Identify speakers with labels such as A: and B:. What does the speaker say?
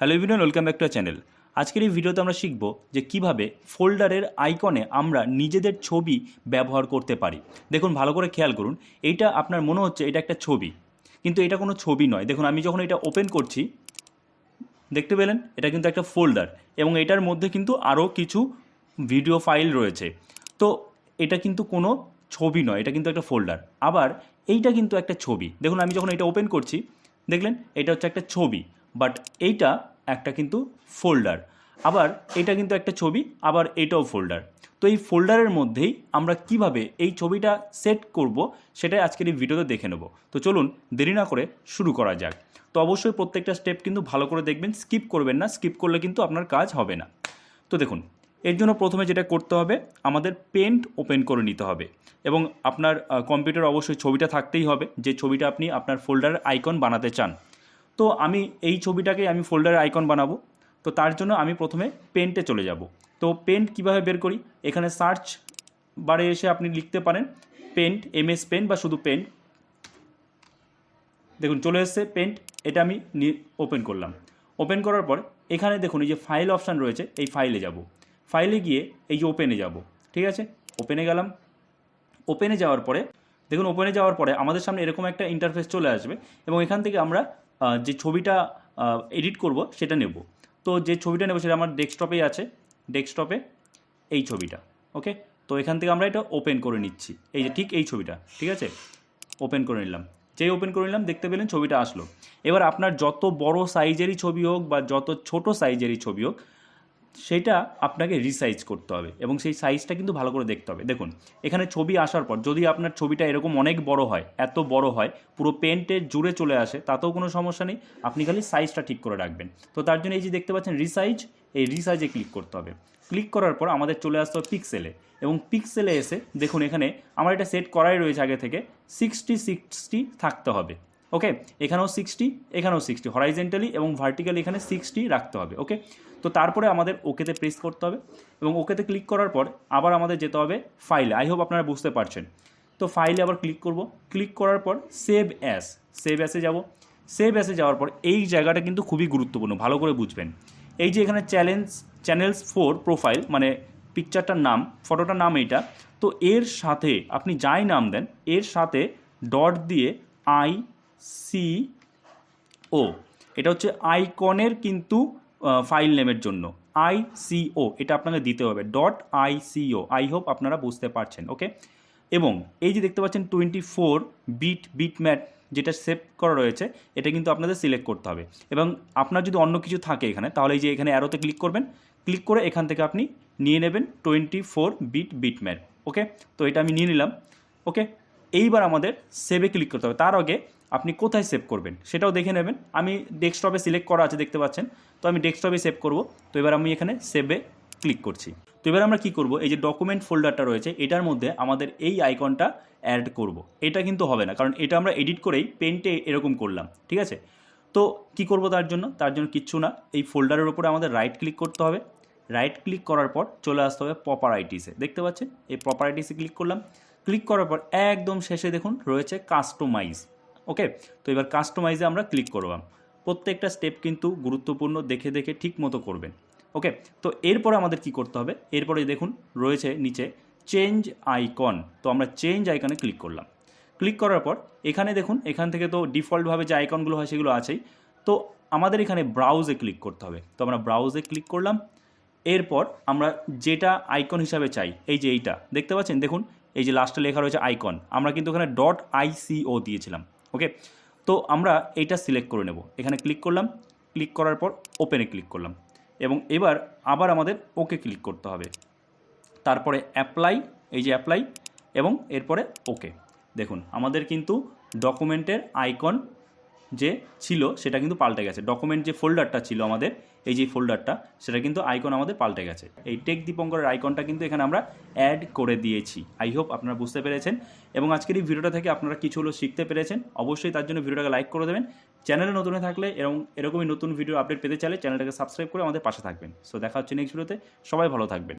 A: Hello everyone, welcome back to channel. আজকের এই ভিডিওতে আমরা শিখব যে কীভাবে ফোল্ডারের আইকনে আমরা নিজেদের ছবি ব্যবহার করতে পারি। দেখুন, ভালো করে খেয়াল করুন, এইটা আপনার মনে হচ্ছে এটা একটা ছবি, কিন্তু এটা কোনো ছবি নয়। দেখুন, আমি যখন এটা ওপেন করছি, দেখতে পেলেন? এটা কিন্তু একটা ফোল্ডার এবং এটার মধ্যে কিন্তু আরও কিছু ভিডিও ফাইল রয়েছে। তো এটা কিন্তু কোনো ছবি নয়, এটা কিন্তু একটা ফোল্ডার। আবার এইটা কিন্তু একটা ছবি। দেখুন, আমি যখন এটা ওপেন করছি, দেখলেন? এটা হচ্ছে একটা ছবি। বাট এইটা একটা কিন্তু ফোল্ডার আবার এটা কিন্তু একটা ছবি, আবার এটাও ফোল্ডার তো এই ফোল্ডারের মধ্যেই আমরা কীভাবে এই ছবিটা সেট করব, সেটাই আজকের এই ভিডিওতে দেখে নেব। তো চলুন দেরি না করে শুরু করা যাক। তো অবশ্যই প্রত্যেকটা স্টেপ কিন্তু ভালো করে দেখবেন স্কিপ করবেন না স্কিপ করলে কিন্তু আপনার কাজ হবে না। তো দেখুন, এর জন্য প্রথমে যেটা করতে হবে, আমাদের পেন্ট ওপেন করে নিতে হবে। এবং আপনার কম্পিউটার অবশ্যই ছবিটা থাকতেই হবে, যে ছবিটা আপনি আপনার ফোল্ডারের আইকন বানাতে চান। তো আমি এই ছবিটাকে আমি ফোল্ডারের আইকন বানাবো। তো তার জন্য আমি প্রথমে পেন্টে চলে যাব। তো পেন্ট কীভাবে বের করি? এখানে সার্চ বারে এসে আপনি লিখতে পারেন পেন্ট এম এস পেন্ট বা শুধু পেন্ট দেখুন, চলে এসছে পেন্ট এটা আমি ওপেন করলাম। ওপেন করার পর এখানে দেখুন, এই যে ফাইল অপশান রয়েছে, এই ফাইলে যাব। ফাইলে গিয়ে এই যে ওপেনে যাব। ঠিক আছে? ওপেনে গেলাম। ওপেনে যাওয়ার পরে, দেখুন ওপেনে যাওয়ার পরে আমাদের সামনে এরকম একটা ইন্টারফেস চলে আসবে এবং এখান থেকে আমরা যে ছবিটা এডিট করব, সেটা নেব। তো যে ছবিটা নেব, সেটা আমার ডেস্কটপেই আছে। ডেস্কটপে এই ছবিটা ওকে তো এখান থেকে আমরা এটা ওপেন করে নিচ্ছি। এই যে ঠিক এই ছবিটা, ঠিক আছে? ওপেন করে নিলাম। যেই ওপেন করে নিলাম, দেখতে পেলেন ছবিটা আসলো। এবার আপনার যত বড় সাইজেরই ছবি হোক বা যত ছোট সাইজেরই ছবি হোক সেটা আপনাকে রিসাইজ করতে হবে এবং সেই সাইজটা কিন্তু ভালো করে দেখতে হবে। দেখুন, এখানে ছবি আসার পর যদি আপনার ছবিটা এরকম অনেক বড় হয়, এত বড় হয়, পুরো পেন্টের জুড়ে চলে আসে, তাতেও কোনো সমস্যা নেই, আপনি খালি সাইজটা ঠিক করে রাখবেন। তো তার জন্য এই যে দেখতে পাচ্ছেন রিসাইজ এই রিসাইজে ক্লিক করতে হবে। ক্লিক করার পর আমাদের চলে আসতে হবে পিক্সেলে এবং পিক্সেলে এসে দেখুন এখানে আমার এটা সেট করাই রয়েছে আগে থেকে সিক্সটি সিক্সটি থাকতে হবে। ওকে এখানেও সিক্সটি এখানেও সিক্সটি হরাইজেন্টালি এবং ভার্টিক্যালি এখানে সিক্সটি রাখতে হবে ওকে তো তারপরে আমাদের ওকেতে প্রেস করতে হবে এবং ওকেতে ক্লিক করার পর আবার আমাদের যেতে হবে ফাইলে আই হোপ আপনারা বুঝতে পারছেন। তো ফাইলে আবার ক্লিক করব। ক্লিক করার পর সেভ অ্যাস সেভ অ্যাসে যাব। সেভ অ্যাসে যাওয়ার পর এই জায়গাটা কিন্তু খুবই গুরুত্বপূর্ণ, ভালো করে বুঝবেন। এই যে এখানে চ্যালেঞ্জ চ্যানেলস ফোর প্রোফাইল মানে পিকচারটার নাম ফটোটার নাম এইটা, তো এর সাথে আপনি যাই নাম দেন, এর সাথে ডট দিয়ে আই সি ও, এটা হচ্ছে আইকনের কিন্তু ফাইল নেমের জন্য। আই সিও এটা আপনাকে দিতে হবে। Dot I C O I hope আপনারা বুঝতে পারছেন, ওকে? এবং এই যে দেখতে পাচ্ছেন twenty four bit bitmap যেটা সেভ করা রয়েছে, এটা কিন্তু আপনাদের সিলেক্ট করতে হবে। এবং আপনার যদি অন্য কিছু থাকে এখানে, তাহলে এই যে এখানে অ্যারোতে ক্লিক করবেন। ক্লিক করে এখান থেকে আপনি নিয়ে নেবেন twenty four bit bitmap okay? তো এটা আমি নিয়ে নিলাম, ওকে? এইবার আমাদের সেভে ক্লিক করতে হবে। তার আগে আপনি কোথায় সেভ করবেন সেটাও দেখে নেবেন। আমি ডেস্কটপে সিলেক্ট করা আছে দেখতে পাচ্ছেন। তো আমি ডেস্কটপে সেভ করব। তো এবার আমি এখানে সেভে ক্লিক করছি। তো এবার আমরা কি করব? এই যে ডকুমেন্ট ফোল্ডারটা রয়েছে, এটার মধ্যে আমাদের এই আইকনটা অ্যাড করব। এটা কিন্তু হবে না, কারণ এটা আমরা এডিট করেই পেন্টে এরকম করলাম, ঠিক আছে? তো কি করব তার জন্য? তার জন্য কিচ্ছু না। এই ফোল্ডারের উপরে আমাদের রাইট ক্লিক করতে হবে। রাইট ক্লিক করার পর চলে আসতে হবে প্রপারাইটিসে দেখতে পাচ্ছেন? এই প্রপারাইটিসে ক্লিক করলাম। ক্লিক করার পর একদম শেষে দেখুন রয়েছে কাস্টমাইজ ওকে? তো এবার কাস্টমাইজে আমরা ক্লিক করলাম। প্রত্যেকটা স্টেপ কিন্তু গুরুত্বপূর্ণ দেখে দেখে ঠিক মতো করবেন। ওকে? তো এরপরে আমাদের কি করতে হবে? এরপরে দেখুন রয়েছে নিচে চেঞ্জ আইকন তো আমরা চেঞ্জ আইকনে ক্লিক করলাম। ক্লিক করার পর এখানে দেখুন, এখান থেকে তো ডিফল্টভাবে যে আইকনগুলো হয় সেগুলো আছেই। তো আমাদের এখানে ব্রাউজে ক্লিক করতে হবে। তো আমরা ব্রাউজে ক্লিক করলাম। এরপর আমরা যেটা আইকন হিসাবে চাই, এই যে এইটা, দেখতে পাচ্ছেন? দেখুন এই যে লাস্টে লেখা রয়েছে আইকন আমরা কিন্তু এখানে ডট আইসিও দিয়েছিলাম ওকে তো আমরা এইটা সিলেক্ট করে নেব। এখানে ক্লিক করলাম ক্লিক করার পর ওপেনে ক্লিক করলাম। এবং এবার আবার আমাদের ওকে ক্লিক করতে হবে। তারপরে অ্যাপ্লাই এই যে অ্যাপ্লাই এবং এরপরে ওকে দেখুন, আমাদের কিন্তু ডকুমেন্টের আইকন যে ছিল সেটা কিন্তু পাল্টে গেছে। ডকুমেন্ট যে ফোল্ডারটা ছিল আমাদের, এই যে ফোল্ডারটা সেটা কিন্তু আইকন আমাদের পাল্টে গেছে। এই টেক দীপঙ্করের আইকনটা কিন্তু এখানে আমরা অ্যাড করে দিয়েছি। আই হোপ আপনারা বুঝতে পেরেছেন। এবং আজকের এই ভিডিওটা থেকে আপনারা কিছু হলো শিখতে পেরেছেন। অবশ্যই তার জন্য ভিডিওটাকে লাইক করে দেবেন। চ্যানেলে নতুন থাকলে এবং এরকমই নতুন ভিডিও আপডেট পেতে চাইলে চ্যানেলটাকে সাবস্ক্রাইব করে আমাদের পাশে থাকবেন। সো দেখা হচ্ছে নেক্সট ভিডিওতে সবাই ভালো থাকবেন।